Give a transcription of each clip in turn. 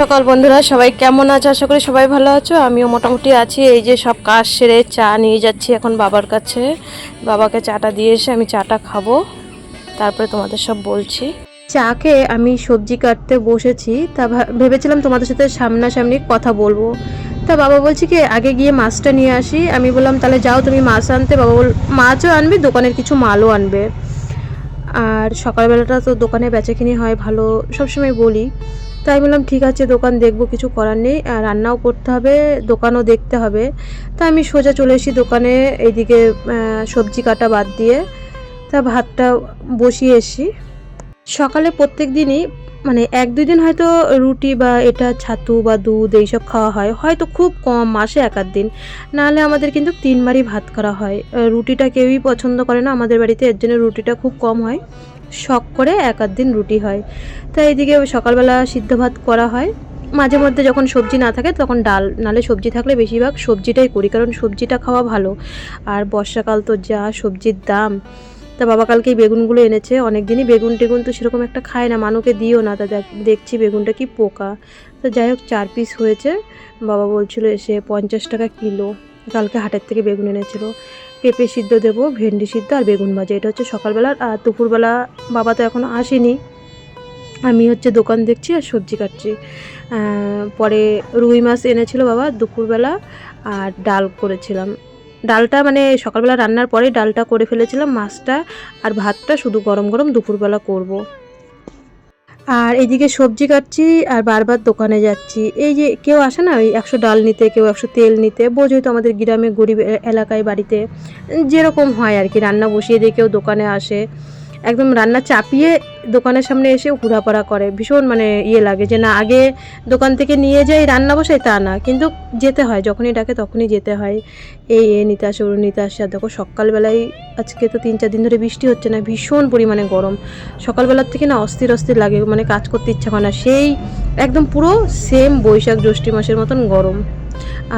সকাল বন্ধুরা, সবাই কেমন আছে? আশা করি সবাই ভালো আছো। আমিও মোটামুটি আছি। এই যে সব কাজ সেরে চা নিয়ে যাচ্ছি এখন বাবার কাছে। বাবাকে চাটা দিয়ে এসে আমি চাটা খাব। তারপরে তোমাদের সব বলছি। চাকে আমি সবজি কাটতে বসেছি। তা ভেবেছিলাম তোমাদের সাথে সামনাসামনি কথা বলব। তা বাবা বলছি কি, আগে গিয়ে মাছটা নিয়ে আসি। আমি বললাম, তাহলে যাও তুমি মাছ আনতে। বাবা বল মাছও আনবে, দোকানের কিছু মালও আনবে। আর সকালবেলাটা তো দোকানে বেচাকিনি হয় ভালো সবসময় বলি। তাই বললাম, ঠিক আছে, দোকান দেখব, কিছু করার নেই রান্নাও করতে হবে, দোকানও দেখতে হবে। তা আমি সোজা চলে এসেছি দোকানে, এইদিকে সবজি কাটা বাদ দিয়ে, তা ভাতটা বসিয়ে এসি সকালে প্রত্যেক দিনই মানে এক দুই দিন হয়তো রুটি বা এটা ছাতু বা দুধ এইসব খাওয়া হয়, হয়তো খুব কম, মাসে এক আধ দিন। নাহলে আমাদের কিন্তু তিনবারই ভাত করা হয়। রুটিটা কেউই পছন্দ করে না, আমাদের বাড়িতে এর জন্য রুটিটা খুব কম হয়। শখ করে এক আধ দিন রুটি হয়। তাই এইদিকে সকালবেলা সিদ্ধ ভাত করা হয়। মাঝে মধ্যে যখন সবজি না থাকে তখন ডাল, নালে সবজি থাকলে বেশিরভাগ সবজিটাই করি, কারণ সবজিটা খাওয়া ভালো। আর বর্ষাকাল তো যা সবজির দাম। তা বাবা কালকেই বেগুনগুলো এনেছে অনেক দিনই বেগুন টেগুন তো সেরকম একটা খায় না, মানুকে দিও না। তা দেখ- দেখছি বেগুনটা কি পোকা। তো যাই হোক, চার পিস হয়েছে। বাবা বলছিল এসে পঞ্চাশ টাকা কিলো। কালকে হাটের থেকে বেগুন এনেছিল। পেঁপে সিদ্ধ দেবো, ভেন্ডি সিদ্ধ আর বেগুন ভাজা। এটা হচ্ছে সকালবেলার, আর দুপুরবেলা বাবা তো এখনও আসেনি। আমি হচ্ছে দোকান দেখছি আর সবজি কাটছি। পরে রুই মাছ এনেছিল বাবা দুপুরবেলা, আর ডাল করেছিলাম। ডালটা মানে সকালবেলা রান্নার পরে ডালটা করে ফেলেছিলাম মাছটা, আর ভাতটা শুধু গরম গরম দুপুরবেলা করব। আর এদিকে সবজি কাটছি আর বারবার দোকানে যাচ্ছি। এই যে কেউ আসে না, ওই একশো ডাল নিতে, কেউ একশো তেল নিতে, বোঝোই তো আমাদের গ্রামে গরিব এলাকায় বাড়িতে। যেরকম হয় আর কি, রান্না বসিয়ে দিয়ে কেউ দোকানে আসে। একদম রান্না চাপিয়ে দোকানের সামনে এসে ঘোরাপড়া করে। ভীষণ মানে ইয়ে লাগে যে না, আগে দোকান থেকে নিয়ে যাই, রান্না বসাই তা না। কিন্তু যেতে হয়, যখনই ডাকে তখনই যেতে হয়। এই এ নিতে আসে ওর নিতে আসে আর দেখো সকালবেলায় আজকে তো তিন, চার দিন ধরে বৃষ্টি হচ্ছে না, ভীষণ পরিমাণে গরম। সকালবেলার থেকে না অস্থির অস্থির লাগে মানে কাজ করতে ইচ্ছা করে না। সেই একদম পুরো সেম বৈশাখ জ্যৈষ্ঠী মাসের মতন গরম।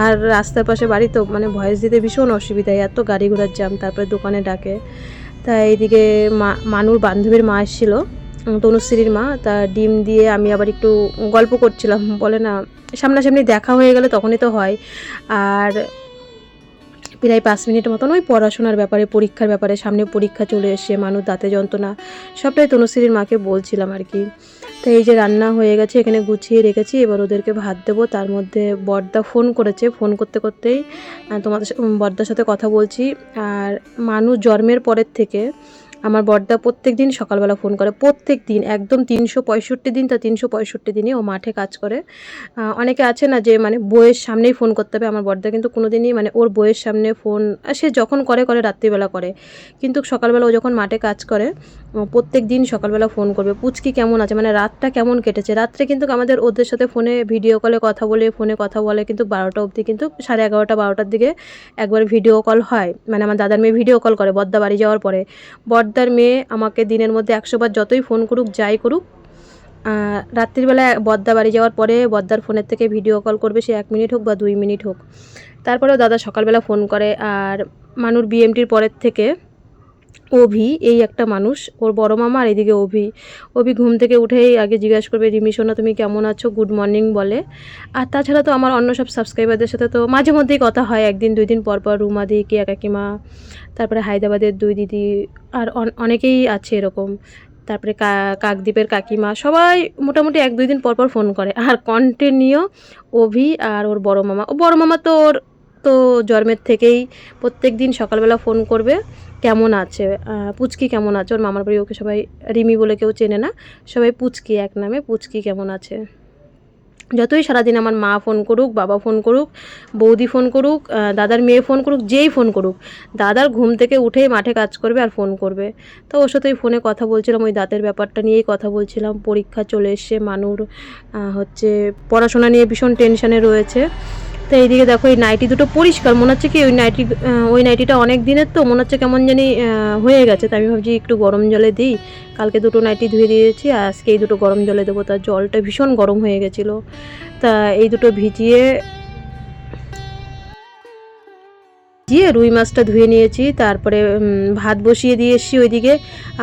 আর রাস্তার পাশে বাড়ি তো মানে ভয়েস দিতে ভীষণ অসুবিধা, এত গাড়ি ঘোড়ার জাম তারপরে দোকানে ডাকে। তা এইদিকে মা, মানুর বান্ধবীর মা এসেছিল তনুশ্রীর মা। তা ডিম দিয়ে আমি আবার একটু গল্প করছিলাম। বলে না, সামনাসামনি দেখা হয়ে গেলে তখনই তো হয়। আর প্রায় পাঁচ মিনিট মতন ওই পড়াশোনার ব্যাপারে, পরীক্ষার ব্যাপারে সামনে পরীক্ষা চলে এসে মানুষ দাঁতে যন্ত্রণা, সবটাই তনুশ্রীর মাকে বলছিলাম আর কি। তো এই যে রান্না হয়ে গেছে, এখানে গুছিয়ে রেখেছি, এবার ওদেরকে ভাত দেবো, তার মধ্যে বর্দা ফোন করেছে, ফোন করতে করতেই তোমাদের বর্দার সাথে কথা বলছি, আর মানুষ জন্মের পরের থেকে আমার বর্দা প্রত্যেক দিন সকালবেলা ফোন করে প্রত্যেক দিন একদম তিনশো পঁয়ষট্টি দিন, তা তিনশো পঁয়ষট্টি দিনই ও মাঠে কাজ করে। অনেকে আছে না যে মানে বইয়ের সামনেই ফোন করতে হবে, আমার বর্দা কিন্তু কোনো দিনই মানে ওর বইয়ের সামনে ফোন সে যখন করে করে রাত্রিবেলা করে। কিন্তু সকালবেলা ও যখন মাঠে কাজ করে প্রত্যেক দিন সকালবেলা ফোন করবে, পুচকি কেমন আছে? মানে রাতটা কেমন কেটেছে? রাত্রে কিন্তু আমাদের ওদের সাথে ফোনে ভিডিও কলে কথা বলে, ফোনে কথা বলে কিন্তু বারোটা অবধি কিন্তু সাড়ে এগারোটা, বারোটার দিকে একবার ভিডিও কল হয়। মানে আমার দাদার মেয়ে ভিডিও কল করে বদ্দা বাড়ি যাওয়ার পরে। বর্দার মেয়ে আমাকে দিনের মধ্যে একশোবার যতই ফোন করুক, যাই করুক রাত্রিবেলা বদ্দা বাড়ি যাওয়ার পরে বদ্দার ফোনের থেকে ভিডিও কল করবে, সে এক মিনিট হোক বা দুই মিনিট হোক। তারপরেও দাদা সকালবেলা ফোন করে, আর মানুর বিএমটির পরের থেকে অভি, এই একটা মানুষ। ওর বড় মামা আর এদিকে অভি। অভি ঘুম থেকে উঠেই আগে জিজ্ঞাসা করবে রিমি সোনা তুমি কেমন আছো? গুড মর্নিং বলে। আর তাছাড়া তো আমার অন্য সব সাবস্ক্রাইবারদের সাথে তো মাঝে মধ্যেই কথা হয়। একদিন, দুই দিন পর পর রুমাদি কিয়া কাকিমা, তারপরে হায়দ্রাবাদের দুই দিদি, আর অনেকেই আছে এরকম। তারপরে কাকদ্বীপের কাকিমা, সবাই মোটামুটি এক, দুই দিন পর পর ফোন করে। আর কন্টিনিউ অভি আর ওর বড় মামা। ও বড় মামা তো ওর তো জন্মের থেকেই প্রত্যেক দিন সকালবেলা ফোন করবে, কেমন আছে? পুচকি কেমন আছে? ওর মামার বাড়ি ওকে সবাই রিমি বলে কেউ চেনে না। সবাই পুচকি এক নামে, পুচকি কেমন আছে? যতই সারাদিন আমার মা ফোন করুক, বাবা ফোন করুক, বৌদি ফোন করুক দাদার মেয়ে ফোন করুক, যেই ফোন করুক, দাদার ঘুম থেকে উঠেই মাঠে কাজ করবে আর ফোন করবে। তো ওর সাথে ওই ফোনে কথা বলছিলাম, ওই দাঁতের ব্যাপারটা নিয়েই কথা বলছিলাম। পরীক্ষা চলে এসছে, মানুর হচ্ছে পড়াশোনা নিয়ে ভীষণ টেনশানে রয়েছে। তো এইদিকে দেখো, এই নাইটি দুটো পরিষ্কার। মনে হচ্ছে কি ওই নাইটি ওই নাইটিটা অনেক দিনের তো, মনে হচ্ছে কেমন জানি হয়ে গেছে। তাই আমি ভাবছি একটু গরম জলে দিই। কালকে দুটো নাইটি ধুয়ে দিয়েছি আজকে এই দুটো গরম জলে দেবো। তার জলটা ভীষণ গরম হয়ে গেছিল। তা এই দুটো ভিজিয়ে দিয়ে রুই মাছটা ধুয়ে নিয়েছি। তারপরে ভাত বসিয়ে দিয়ে এসেছি ওইদিকে।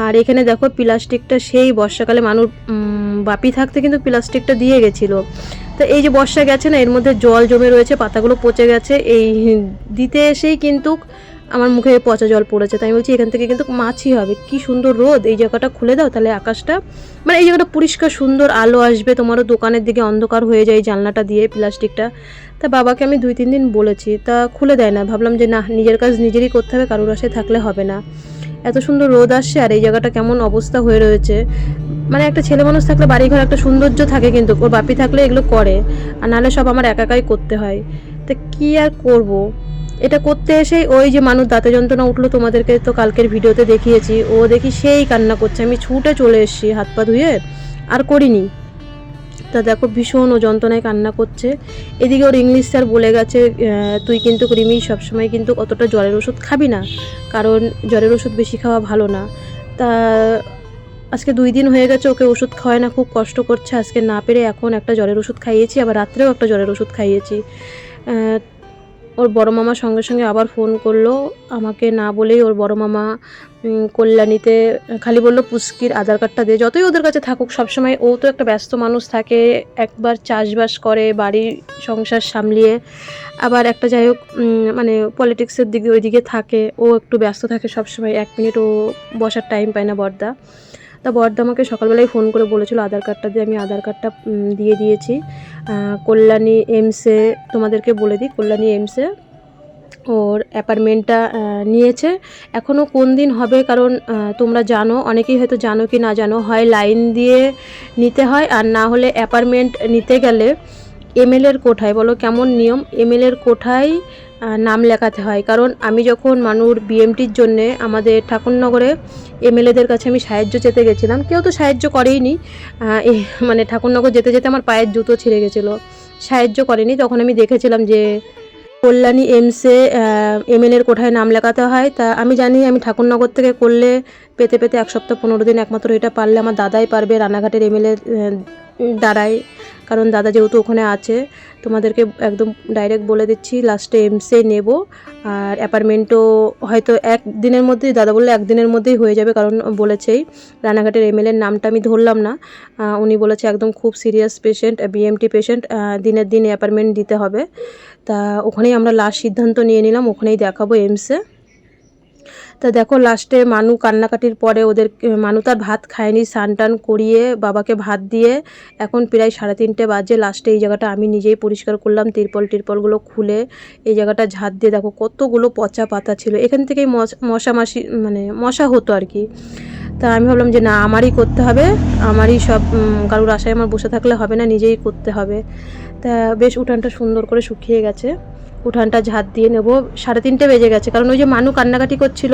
আর এখানে দেখো, প্লাস্টিকটা সেই বর্ষাকালে মানুষ বাপি থাকতে কিন্তু প্লাস্টিকটা দিয়ে গেছিল। তো এই যে বর্ষা গেছে না, এর মধ্যে জল জমে রয়েছে, পাতাগুলো পচে গেছে, এই দিতে এসেই কিন্তু আমার মুখে পচা জল পড়েছে। তাই বলছি, এখান থেকে কিন্তু মাছই হবে। কি সুন্দর রোদ। এই জায়গাটা খুলে দাও তাহলে আকাশটা। মানে এই জায়গাটা পরিষ্কার সুন্দর আলো আসবে, তোমারও দোকানের দিকে অন্ধকার হয়ে যায় জানলাটা দিয়ে প্লাস্টিকটা। তা বাবাকে আমি দুই তিন দিন বলেছি, তা খুলে দেয় না। ভাবলাম যে না, নিজের কাজ নিজেরই করতে হবে, কারোর আশায় থাকলে হবে না। এত সুন্দর রোদ আসছে আর এই জায়গাটা কেমন অবস্থা হয়ে রয়েছে। মানে একটা ছেলে মানুষ থাকলে বাড়ি ঘর একটা সৌন্দর্য থাকে কিন্তু, ওর বাপি থাকলে এগুলো করে আর নাহলে সব আমার একা একাই করতে হয়। তা কি আর করব? এটা করতে এসেই ওই যে মানুষ দাঁতে যন্ত্রণা উঠল তোমাদেরকে তো কালকের ভিডিওতে দেখিয়েছি। ও দেখি সেই কান্না করছে। আমি ছুটে চলে এসেছি, হাত পা ধুয়ে আর করিনি। তা দেখো ভীষণ ও যন্ত্রণায় কান্না করছে। এদিকে ওর ইংলিশ স্যার বলে গেছে তুই কিন্তু রিমি সবসময় কিন্তু অতটা জ্বরের ওষুধ খাবি না, কারণ জ্বরের ওষুধ বেশি খাওয়া ভালো না। তা আজকে দুই দিন হয়ে গেছে ওকে ওষুধ খাওয়ায় না, খুব কষ্ট করছে। আজকে না পেরে এখন একটা জ্বরের ওষুধ খাইয়েছি, আবার রাত্রেও একটা জ্বরের ওষুধ খাইয়েছি। ওর বড় মামা সঙ্গে সঙ্গে আবার ফোন করল। আমাকে না বলেই ওর বড় মামা কল্যাণীতে খালি বলল পুস্কির আধার কার্ডটা দিয়ে যতই ওদের কাছে থাকুক, সবসময় ও তো একটা ব্যস্ত মানুষ থাকে, একবার চাষবাস করে, বাড়ি সংসার সামলিয়ে। আবার একটা যাই হোক মানে পলিটিক্সের দিকে ওইদিকে থাকে, ও একটু ব্যস্ত থাকে সবসময়, এক মিনিট ও বসার টাইম পায় না বর্দা। তা বর্দা আমাকে সকালবেলায় ফোন করে বলেছিল, আধার কার্ডটা দিয়ে আমি আধার কার্ডটা দিয়ে দিয়েছি। কল্যাণী এমসে তোমাদেরকে বলে দিই, কল্যাণী এমসে ওর অ্যাপার্টমেন্টটা নিয়েছে। এখনও কোন দিন হবে? কারণ তোমরা জানো, অনেকেই হয়তো জানো কি না জানো, হয় লাইন দিয়ে নিতে হয় আর না হলে অ্যাপার্টমেন্ট নিতে গেলে এমএলএর কোঠায়। বলো কেমন নিয়ম? এমএলএর কোঠায় নাম লেখাতে হয়। কারণ আমি যখন মানুর বিএমটির জন্যে আমাদের ঠাকুরনগরে এমএলএদের কাছে আমি সাহায্য চেতে গেছিলাম, কেউ তো সাহায্য করেইনি। মানে ঠাকুরনগর যেতে যেতে আমার পায়ের জুতো ছিঁড়ে গেছিল। সাহায্য করেনি। তখন আমি দেখেছিলাম যে কল্যাণী এমসে এমএলএর কোঠায় নাম লেখাতে হয়। তা আমি জানি আমি ঠাকুরনগর থেকে করলে পেতে পেতে এক সপ্তাহ পনেরো দিন একমাত্র এটা পারলে আমার দাদাই পারবে রানাঘাটের এমএলএ দ্বারাই কারণ দাদা যেহেতু ওখানে আছে, তোমাদেরকে একদম ডাইরেক্ট বলে দিচ্ছি লাস্টে এমসে নেব। আর অ্যাপার্টমেন্টও হয়তো এক দিনের মধ্যেই, দাদা বললে একদিনের মধ্যেই হয়ে যাবে, কারণ বলেছেই। রানাঘাটের এমএলএর নামটা আমি ধরলাম না। উনি বলেছে একদম খুব সিরিয়াস পেশেন্ট বিএমটি পেশেন্ট দিনের দিন অ্যাপার্টমেন্ট দিতে হবে। তা ওখানেই আমরা লাস্ট সিদ্ধান্ত নিয়ে নিলাম, ওখানেই দেখাবো এমসে তা দেখো লাস্টে মানু কান্নাকাটির পরে ওদের, মানু তার ভাত খায়নি, স্নান টান করিয়ে বাবাকে ভাত দিয়ে এখন প্রায় সাড়ে তিনটে বাজে। লাস্টে এই জায়গাটা আমি নিজেই পরিষ্কার করলাম, তিরপল টিরপলগুলো খুলে এই জায়গাটা ঝাঁত দিয়ে দেখো, কতগুলো পচা পাতা ছিল। এখান থেকেই মশ- মাসি মানে মশা হতো আর কি। তা আমি ভাবলাম যে না, আমারই করতে হবে, আমারই সব কারোর আশায় আমার বসে থাকলে হবে না, নিজেই করতে হবে। তা বেশ উঠানটা সুন্দর করে শুকিয়ে গেছে। উঠানটা ঝাঁত দিয়ে নেব। সাড়ে তিনটে বেজে গেছে, কারণ ওই যে মানু কান্নাকাটি করছিল,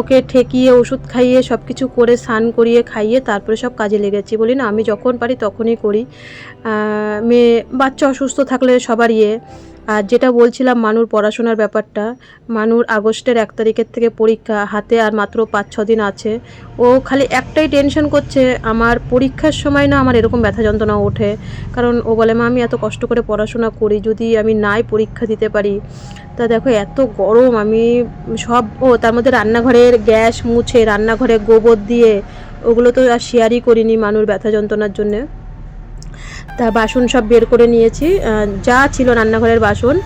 ওকে ঠেকিয়ে, ওষুধ খাইয়ে সব কিছু করে, স্নান করিয়ে, খাইয়ে, তারপরে সব কাজে লেগেছি। বলি, না, আমি যখন পারি তখনই করি। মেয়ে, বাচ্চা অসুস্থ থাকলে সবার ইয়ে। আর যেটা বলছিলাম মানুর পড়াশোনার ব্যাপারটা, মানুর আগস্টের এক তারিখের থেকে পরীক্ষা হাতে আর মাত্র পাঁচ, ছ দিন আছে। ও খালি একটাই টেনশন করছে, আমার পরীক্ষার সময় না আমার এরকম ব্যথা যন্ত্রণা ওঠে। কারণ ও বলে, মা, আমি এত কষ্ট করে পড়াশোনা করি, যদি আমি নাই পরীক্ষা দিতে পারি, তা দেখো এত গরম, আমি সব, ও তার মধ্যে রান্নাঘরের গ্যাস মুছে, রান্নাঘরে গোবর দিয়ে, ওগুলো তো আর শেয়ারই করিনি মানুর ব্যথা যন্ত্রণার জন্যে। তা বাসন সব বের করে নিয়েছি। যা ছিল রান্নাঘরের বাসন,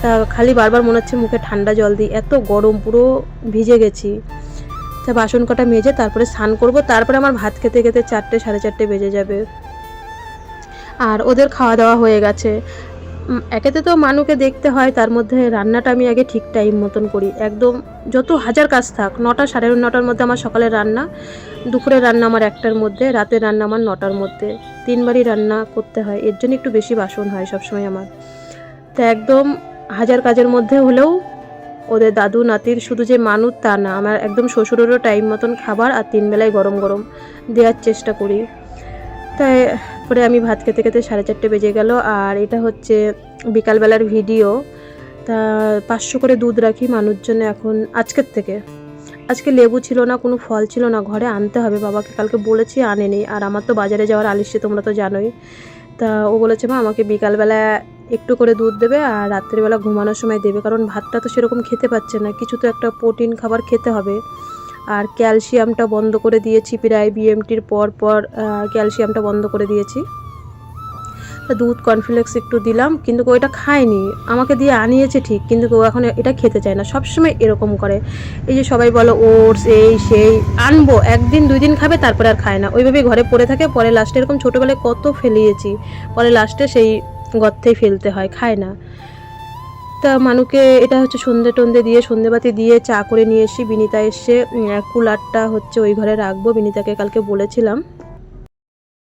তা খালি বারবার মনে হচ্ছে মুখে ঠান্ডা জল দিই এত গরম পুরো ভিজে গেছি। তা বাসন কটা মেজে তারপরে স্নান করব, তারপরে আমার ভাত খেতে খেতে চারটে, সাড়ে চারটে বেজে যাবে। আর ওদের খাওয়া দাওয়া হয়ে গেছে। একেতে তো মানুকে দেখতে হয়, তার মধ্যে রান্নাটা আমি আগে ঠিক টাইম মতন করি। একদম যত হাজার কাজ থাক, নটা সাড়ে নটার মধ্যে আমার সকালের রান্না, দুপুরে রান্না আমার একটার মধ্যে রাতের রান্না আমার নটার মধ্যে। তিনবারই রান্না করতে হয়, এর জন্য একটু বেশি বাসন হয় সবসময় আমার। তো একদম হাজার কাজের মধ্যে হলেও ওদের দাদু, নাতির, শুধু যে মানুষ তা না, আমার একদম শ্বশুরেরও টাইম মতন খাবার আর তিন বেলায় গরম গরম দেওয়ার চেষ্টা করি। তাই পরে আমি ভাত খেতে খেতে সাড়ে চারটে বেজে গেল, আর এটা হচ্ছে বিকালবেলার ভিডিও। তা পাঁচশো করে দুধ রাখি মানুষ জন্য এখন আজকের থেকে। আজকে লেবু ছিল না, কোনো ফল ছিল না, ঘরে আনতে হবে বাবাকে, কালকে বলেছি আনেনি, আর আমার তো বাজারে যাওয়ার আলিস্যে তোমরা তো জানোই। তা ও বলেছে, মা, আমাকে বিকালবেলা একটু করে দুধ দেবে আর রাত্রিবেলা ঘুমানোর সময় দেবে, কারণ ভাতটা তো সেরকম খেতে পাচ্ছে না, কিছু তো একটা প্রোটিন খাবার খেতে হবে। আর ক্যালসিয়ামটা বন্ধ করে দিয়েছি, প্রায় বিএমটির পর পর ক্যালসিয়ামটা বন্ধ করে দিয়েছি। দুধ কর্নফ্লেক্স একটু দিলাম, কিন্তু ও এটা খায়নি। আমাকে দিয়ে আনিয়েছে ঠিক, কিন্তু ও এখন এটা খেতে চায় না। সবসময় এরকম করে। এই যে সবাই বলো ওটস, এই, সেই, আনব, একদিন দুই দিন খাবে, তারপরে আর খায় না। ওইভাবেই ঘরে পড়ে থাকে, পরে লাস্টে এরকম ছোটোবেলায় কত ফেলিয়েছি। পরে লাস্টে সেই গর্তেই ফেলতে হয়, খায় না। তা মানুকে এটা হচ্ছে সন্ধে টন্ধে দিয়ে, সন্ধেবাতি দিয়ে চা করে নিয়ে এসি বিনিতা এসে কুলারটা হচ্ছে ওই ঘরে রাখব। বিনিতাকে কালকে বলেছিলাম।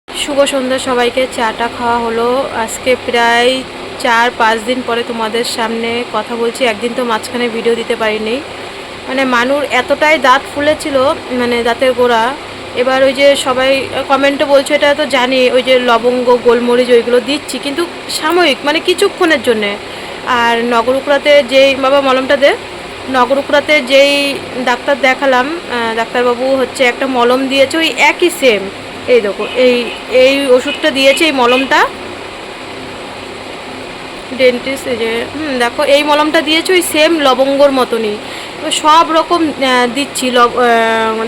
শুভ সন্ধ্যা সবাইকে, চাটা খাওয়া হলো। আজকে প্রায় চার, পাঁচ দিন পরে তোমাদের সামনে কথা বলছি। একদিন তো মাঝখানে ভিডিও দিতে পারিনি। মানে মানুর এতটাই দাঁত ফুলেছিল মানে দাঁতের গোড়া। এবার ওই যে সবাই কমেন্টে বলছে, এটা তো জানি, ওই যে লবঙ্গ, গোলমরিচ, ওইগুলো দিচ্ছি। কিন্তু সাময়িক মানে কিছুক্ষণের জন্যে। আর নগরুকুড়াতে যেই বাবা মলমটা দে নগরুকুড়াতে যেই ডাক্তার দেখালাম ডাক্তারবাবু হচ্ছে একটা মলম দিয়েছে, ওই একই সেম এই দেখো, এই এই ওষুধটা দিয়েছে এই মলমটা। ডেন্টিস্ট যে, হুম, দেখো, এই মলমটা দিয়েছে ওই সেম লবঙ্গর মতনই। সব রকম দিচ্ছি, লব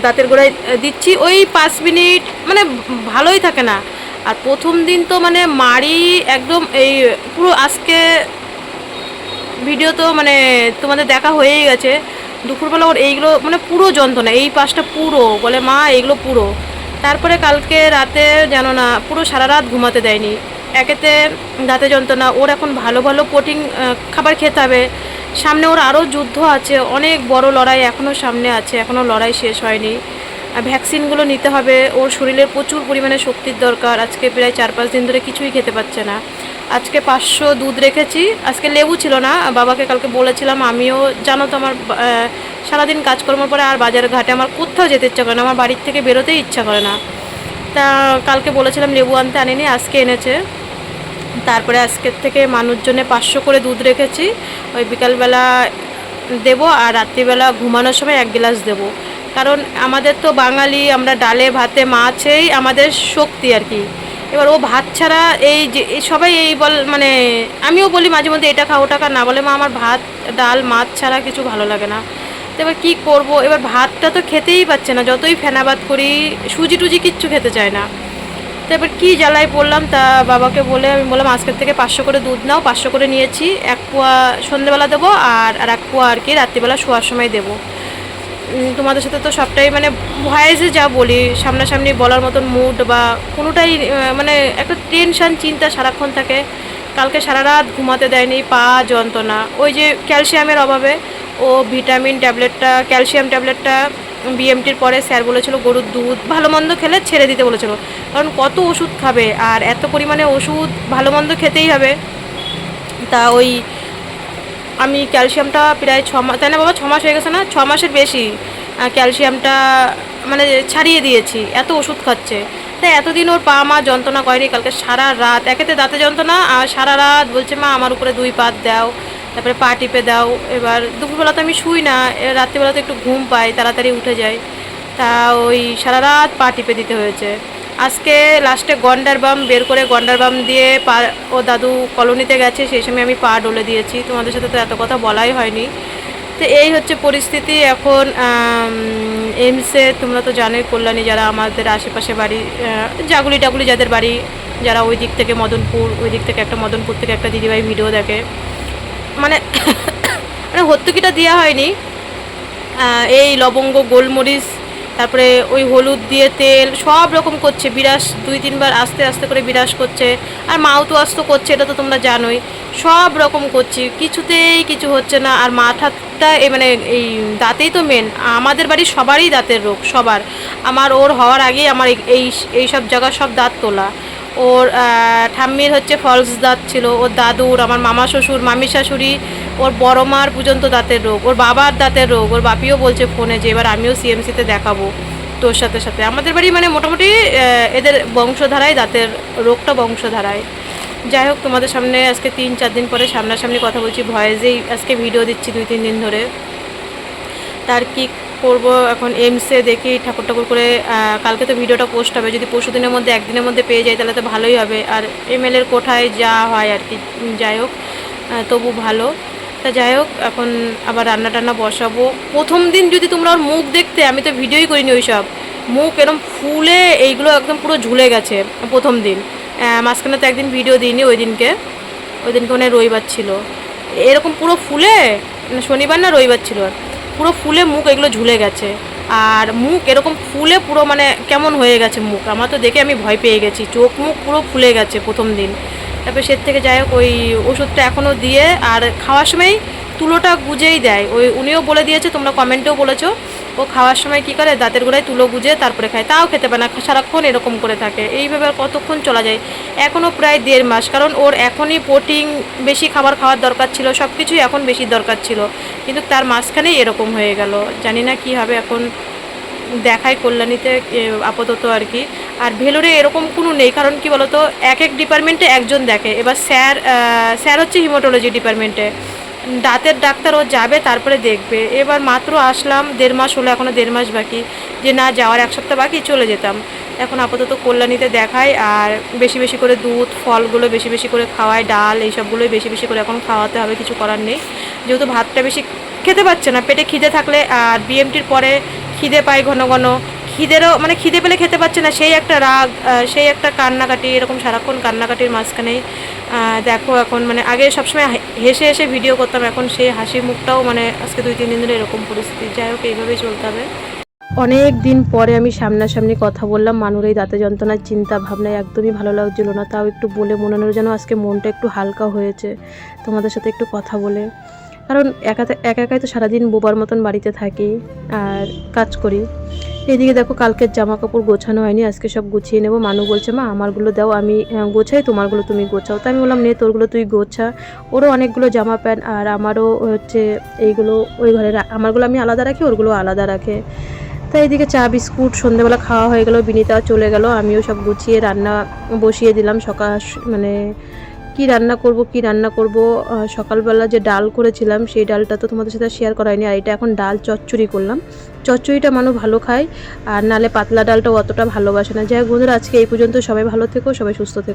দাঁতের গোড়ায় দিচ্ছি, ওই পাঁচ মিনিট মানে ভালোই থাকে না। আর প্রথম দিন তো মানে মারি একদম এই পুরো আজকে ভিডিও তো মানে তোমাদের দেখা হয়েই গেছে। দুপুরবেলা ওর এইগুলো মানে পুরো যন্ত্রণা, এই পাশটা পুরো, বলে, মা, এইগুলো পুরো। তারপরে কালকে রাতে জানো না, পুরো সারা রাত ঘুমাতে দেয়নি। একেতে দাঁতে যন্ত্রণা, ওর এখন ভালো ভালো প্রোটিন খাবার খেতে হবে। সামনে ওর আরও যুদ্ধ আছে, অনেক বড় লড়াই এখনও সামনে আছে, এখনও লড়াই শেষ হয়নি। ভ্যাকসিনগুলো নিতে হবে, ওর শরীরে প্রচুর পরিমাণে শক্তির দরকার, আজকে প্রায় চার পাঁচ দিন ধরে কিছুই খেতে পাচ্ছে না। আজকে পাঁচশো দুধ রেখেছি। আজকে লেবু ছিল না, বাবাকে কালকে বলেছিলাম, আমিও, জানো তো আমার সারাদিন কাজকর্ম পরে আর বাজার ঘাটে আমার কোথাও যেতে ইচ্ছা করে না, আমার বাড়ির থেকে বেরোতেই ইচ্ছা করে না। তা কালকে বলেছিলাম লেবু আনতে আনিনি, আজকে এনেছে। তারপরে আজকের থেকে মানুষজনে পাঁচশো করে দুধ রেখেছি। ওই বিকালবেলা দেবো আর রাত্রিবেলা ঘুমানোর সময় এক গ্লাস দেবো। কারণ আমাদের তো বাঙালি, আমরা ডালে, ভাতে, মাছেই আমাদের শক্তি আর কি। এবার ও ভাত ছাড়া এই যে সবাই এই বল মানে আমিও বলি মাঝে মধ্যে এটা খা ওটা খা, না বলে মা আমার ভাত, ডাল, মাছ ছাড়া কিছু ভালো লাগে না। তো এবার কী করব? এবার ভাতটা তো খেতেই পাচ্ছে না, যতই ফেনা ভাত করি, সুজি টুজি কিচ্ছু খেতে চায় না। তো এবার কী জ্বালায় পড়লাম তা বাবাকে বলে, আমি বললাম আজকের থেকে পাঁচশো করে দুধ নাও, পাঁচশো করে নিয়েছি, এক পোয়া সন্ধেবেলা দেবো, আর আর এক পোয়া আর কি রাত্রিবেলা শোয়ার সময় দেবো। তোমাদের সাথে তো সবটাই মানে ভয়েসে যা বলি, সামনাসামনি বলার মতন মুড বা কোনোটাই মানে একটা টেনশান চিন্তা সারাক্ষণ থাকে। কালকে সারা রাত ঘুমাতে দেয়নি, পা যন্ত্রণা। ওই যে ক্যালসিয়ামের অভাবে ও ভিটামিন ট্যাবলেটটা, ক্যালসিয়াম ট্যাবলেটটা বিএমটির পরে স্যার বলেছিল গরুর দুধ ভালো মন্দ খেলে ছেড়ে দিতে বলেছিল। কারণ কত ওষুধ খাবে আর এত পরিমাণে ওষুধ ভালো মন্দ খেতেই হবে। তা ওই আমি ক্যালসিয়ামটা প্রায় ছ মাস তাই না বাবা? ছ মাস হয়ে গেছে না? ছ মাসের বেশি ক্যালসিয়ামটা মানে ছাড়িয়ে দিয়েছি, এত ওষুধ খাচ্ছে। তাই এতদিন ওর পা মা যন্ত্রণা করেনি, কালকে সারা রাত, একেতে দাঁতে যন্ত্রণা, আর সারা রাত বলছে, মা, আমার উপরে দুই পাত দাও, তারপরে পা টিপে দাও। এবার দুপুরবেলা তো আমি শুই না রাত্রিবেলা তো একটু ঘুম পাই তাড়াতাড়ি উঠে যাই। তা ওই সারা রাত পা টিপে দিতে হয়েছে। আজকে লাস্টে গন্ডার বাম বের করে গন্ডার বাম দিয়ে পা, ও দাদু কলোনিতে গেছে, সেই সময় আমি পা ডলে দিয়েছি। তোমাদের সাথে তো এত কথা বলাই হয়নি। তো এই হচ্ছে পরিস্থিতি। এখন এমসে তোমরা তো জানোই কল্যাণী, যারা আমাদের আশেপাশে বাড়ি জাগুলি টাগুলি যাদের বাড়ি, যারা ওই দিক থেকে মদনপুর, ওই দিক থেকে একটা মদনপুর থেকে একটা দিদিভাই ভিডিও দেখে। মানে মানে হত্যকিটা দেওয়া হয়নি। এই লবঙ্গ, গোলমরিচ তারপরে ওই হলুদ দিয়ে তেল, সব রকম করছে, বিরাস দুই তিনবার আস্তে আস্তে করে বিরাস করছে। আর মাউথ ওয়াশ তো করছে, এটা তো তোমরা জানোই। সব রকম করছি, কিছুতেই কিছু হচ্ছে না। আর মাথাটা এই মানে এই দাঁতেই তো মেন আমাদের বাড়ির সবারই দাঁতের রোগ, সবার। আমার ওর হওয়ার আগেই আমার এই- এই সব জায়গার সব দাঁত তোলা। ওর ঠাম্মির হচ্ছে ফলস দাঁত ছিল। ওর দাদুর, আমার মামা শ্বশুর, মামি শাশুড়ি ওর বড় মার পর্যন্ত দাঁতের রোগ, ওর বাবার দাঁতের রোগ, ওর বাপিও বলছে ফোনে যে এবার আমিও সিএমসিতে দেখাবো তোর সাথে সাথে। আমাদের বাড়ি মানে মোটামুটি এদের বংশধারায় দাঁতের, রোগটা বংশধারায়। যাই হোক, তোমাদের সামনে আজকে তিন চার দিন পরে সামনাসামনি কথা বলছি, ভয়েসেই আজকে ভিডিও দিচ্ছি দুই তিন দিন ধরে। তার কি করব এখন এমসে দেখি, ঠাকুর ঠাকুর করে কালকে তো ভিডিওটা পোস্ট হবে। যদি পরশু দিনের মধ্যে, একদিনের মধ্যে পেয়ে যাই, তাহলে তো ভালোই হবে। আর এমএলএর কোঠায় যা হয় আর কি যাই হোক তবু ভালো। তা যাই হোক, এখন আবার রান্না টান্না বসাবো। প্রথম দিন যদি তোমরা ওর মুখ দেখতে, আমি তো ভিডিওই করিনি ওই সব মুখ এরম ফুলে এইগুলো একদম পুরো ঝুলে গেছে প্রথম দিন। মাঝখানে তো একদিন ভিডিও দিইনি ওই দিনকে ওই দিনকে মানে রবিবার ছিল। এরকম পুরো ফুলে শনিবার না রবিবার ছিল আর পুরো ফুলে মুখ এগুলো ঝুলে গেছে। আর মুখ এরকম ফুলে পুরো মানে কেমন হয়ে গেছে মুখ? আমার তো দেখে আমি ভয় পেয়ে গেছি। চোখ মুখ পুরো ফুলে গেছে প্রথম দিন। তারপরে সে থেকে যাই হোক, ওই ওষুধটা এখনও দিয়ে, আর খাওয়ার সময় তুলোটা গুজেই দেয়। ওই উনিও বলে দিয়েছে, তোমরা কমেন্টেও বলেছ। ও খাওয়ার সময় কী করে? দাঁতের গোড়ায় তুলো গুজে তারপরে খায়। তাও খেতে পারে না, সারাক্ষণ এরকম করে থাকে। এইভাবে আর কতক্ষণ চলা যায়? এখনও প্রায় দেড় মাস, কারণ ওর এখনই প্রোটিন বেশি খাবার খাওয়ার দরকার ছিল সব কিছুই এখন বেশি দরকার ছিল। কিন্তু তার মাঝখানেই এরকম হয়ে গেল। জানি না কী হবে এখন। দেখায় কল্যাণীতে আপাতত আর কি। আর ভেলোরে এরকম কোনো নেই, কারণ কি বলতো, এক এক ডিপার্টমেন্টে একজন দেখে। এবার স্যার স্যার হচ্ছে হিমোটোলজি ডিপার্টমেন্টে। দাঁতের ডাক্তার ও যাবে, তারপরে দেখবে। এবার মাত্র আসলাম, দেড় মাস হলো এখনও দেড় মাস বাকি। যে না, যাওয়ার এক সপ্তাহ বাকি, চলে যেতাম। এখন আপাতত কল্যাণীতে দেখায়, আর বেশি বেশি করে দুধ, ফলগুলো বেশি বেশি করে খাওয়ায়, ডাল, এইসবগুলোই বেশি বেশি করে এখন খাওয়াতে হবে, কিছু করার নেই। যেহেতু ভাতটা বেশি খেতে পাচ্ছে না, পেটে খিদে থাকলে, আর বিএমটির পরে খিদে পায় ঘন ঘন। খিদেরও মানে খিদে পেলে খেতে পাচ্ছে না, সেই একটা রাগ সেই একটা কান্নাকাটি, এরকম সারাক্ষণ কান্নাকাটির মাঝখানেই দেখো এখন মানে আগে সবসময় হেসে হেসে ভিডিও করতাম, এখন সেই হাসির মুখটাও মানে আজকে দুই, তিন দিন ধরে এরকম পরিস্থিতি। যাই হোক, এইভাবেই চলতে হবে। অনেক দিন পরে আমি সামনাসামনি কথা বললাম, মানুর এই দাঁতে যন্ত্রণার চিন্তা ভাবনায় একদমই ভালো লাগছিল না, তাও একটু বলে মনে হলো যেন আজকে মনটা একটু হালকা হয়েছে। তোমাদের সাথে একটু কথা বলে। কারণ একা একা একাই তো সারাদিন বোবার মতন বাড়িতে থাকি আর কাজ করি। এদিকে দেখো কালকের জামা কাপড় গোছানো হয়নি, আজকে সব গুছিয়ে নেব। মানু বলছে, মা, আমারগুলো দাও, আমি গোছাই, তোমারগুলো তুমি গোছাও। তো আমি বললাম, নে, তোরগুলো তুই গোছা। ওরও অনেকগুলো জামা প্যান্ট আর আমারও হচ্ছে এইগুলো, ওই ঘরে আমারগুলো আমি আলাদা রাখি, ওরগুলো আলাদা রাখে। তাই এদিকে চা, বিস্কুট সন্ধ্যেবেলা খাওয়া হয়ে গেল, বিনিতা চলে গেল, আমিও সব গুছিয়ে রান্না বসিয়ে দিলাম সকাল মানে কি রান্না করব, কি রান্না করব সকালবেলা যে ডাল করেছিলাম, সেই ডালটা তো তোমাদের সাথে শেয়ার করা হয়নি, আর এটা এখন ডাল চচ্চড়ি করলাম। চচ্চড়িটা মানুষ ভালো খায়, আর নালে পাতলা ডালটাও অতটা ভালোবাসে না। যাই হোক বন্ধুরা, আজকে এই পর্যন্ত সবাই ভালো থেকো, সবাই সুস্থ থেকো।